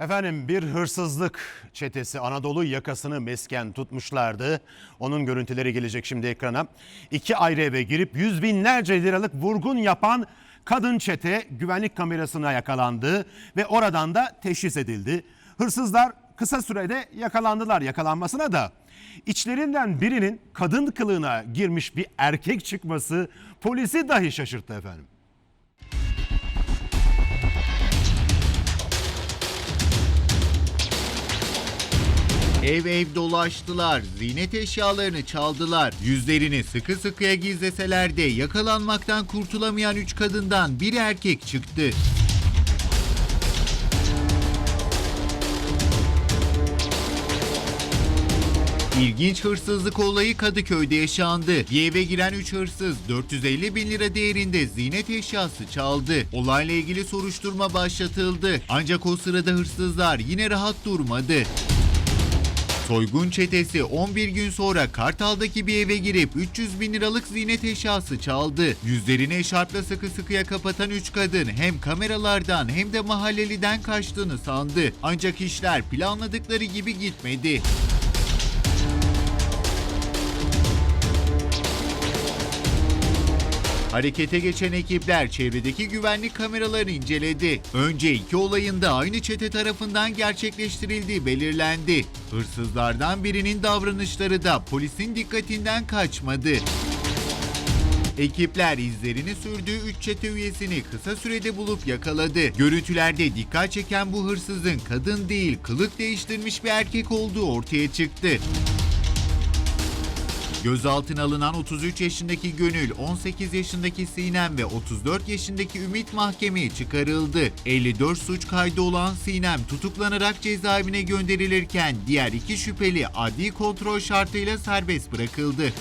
Efendim bir hırsızlık çetesi Anadolu yakasını mesken tutmuşlardı. Onun görüntüleri gelecek şimdi ekrana. İki ayrı eve girip yüz binlerce liralık vurgun yapan kadın çete güvenlik kamerasına yakalandı ve oradan da teşhis edildi. Hırsızlar kısa sürede yakalandılar yakalanmasına da. İçlerinden birinin kadın kılığına girmiş bir erkek çıkması polisi dahi şaşırttı efendim. Ev ev dolaştılar, ziynet eşyalarını çaldılar. Yüzlerini sıkı sıkıya gizleseler de yakalanmaktan kurtulamayan üç kadından bir erkek çıktı. İlginç hırsızlık olayı Kadıköy'de yaşandı. Bir eve giren 3 hırsız 450 bin lira değerinde ziynet eşyası çaldı. Olayla ilgili soruşturma başlatıldı. Ancak o sırada hırsızlar yine rahat durmadı. Soygun çetesi 11 gün sonra Kartal'daki bir eve girip 300 bin liralık ziynet eşyası çaldı. Yüzlerini eşarpla sıkı sıkıya kapatan 3 kadın hem kameralardan hem de mahalleliden kaçtığını sandı. Ancak işler planladıkları gibi gitmedi. Harekete geçen ekipler çevredeki güvenlik kameralarını inceledi. Önce iki olayın da aynı çete tarafından gerçekleştirildiği belirlendi. Hırsızlardan birinin davranışları da polisin dikkatinden kaçmadı. Ekipler izlerini sürdüğü 3 çete üyesini kısa sürede bulup yakaladı. Görüntülerde dikkat çeken bu hırsızın kadın değil kılık değiştirmiş bir erkek olduğu ortaya çıktı. Gözaltına alınan 33 yaşındaki Gönül, 18 yaşındaki Sinem ve 34 yaşındaki Ümit mahkemeye çıkarıldı. 54 suç kaydı olan Sinem tutuklanarak cezaevine gönderilirken diğer iki şüpheli adli kontrol şartıyla serbest bırakıldı.